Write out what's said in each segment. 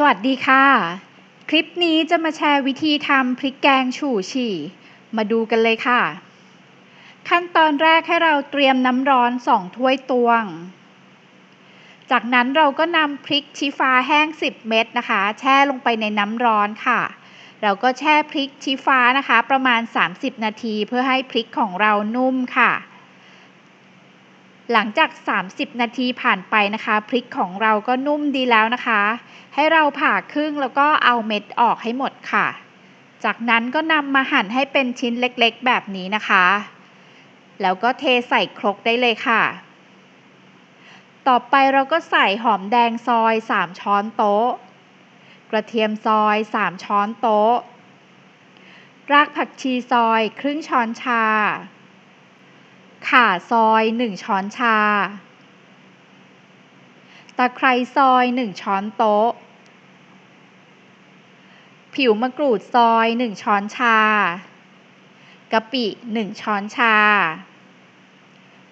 สวัสดีค่ะ คลิปนี้จะมาแชร์วิธีทำพริกแกงฉู่ฉี่ มาดูกันเลยค่ะ ขั้นตอนแรกให้เราเตรียมน้ำร้อน2ถ้วยตวง จากนั้นเราก็นำพริกชี้ฟ้าแห้ง 10 เม็ดนะคะ แช่ลงไปในน้ำร้อนค่ะ เราก็แช่พริกชี้ฟ้านะคะ ประมาณ 30 นาทีเพื่อให้พริกของเรานุ่มค่ะ หลังจาก 30 นาทีผ่านไปนะคะ พริกของเราก็นุ่มดีแล้วนะคะ ให้เราผ่าครึ่งแล้วก็เอาเม็ดออกให้หมดค่ะ จากนั้นก็นำมาหั่นให้เป็นชิ้นเล็กๆ แบบนี้นะคะ แล้วก็เทใส่ครกได้เลยค่ะ ต่อไปเราก็ใส่หอมแดงซอย 3 ช้อนโต๊ะ กระเทียมซอย 3 ช้อนโต๊ะ รากผักชีซอย ครึ่งช้อนชา ข่าซอย1ช้อนชา ตะไคร้ซอย1ช้อนโต๊ะ ผิวมะกรูดซอย1ช้อนชากะปิ1ช้อนชา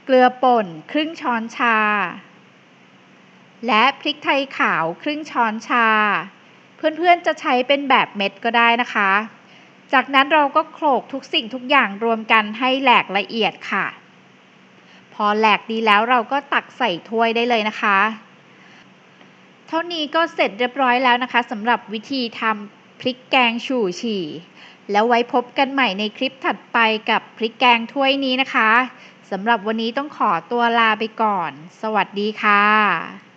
เกลือป่นครึ่งช้อนชา และพริกไทยขาวครึ่งช้อนชา เพื่อนๆจะใช้เป็นแบบเม็ดก็ได้นะคะ จากนั้นเราก็โขลกทุกสิ่งทุกอย่างรวมกันให้แหลกละเอียดค่ะ พอแหลกดีแล้วเราก็ตักใส่ถ้วยได้เลยนะคะ เท่านี้ก็เสร็จเรียบร้อยแล้วนะคะสำหรับวิธีทำพริกแกงฉู่ฉี่ แล้วไว้พบกันใหม่ในคลิปถัดไปกับพริกแกงถ้วยนี้นะคะสำหรับวันนี้ต้องขอตัวลาไปก่อน สวัสดีค่ะ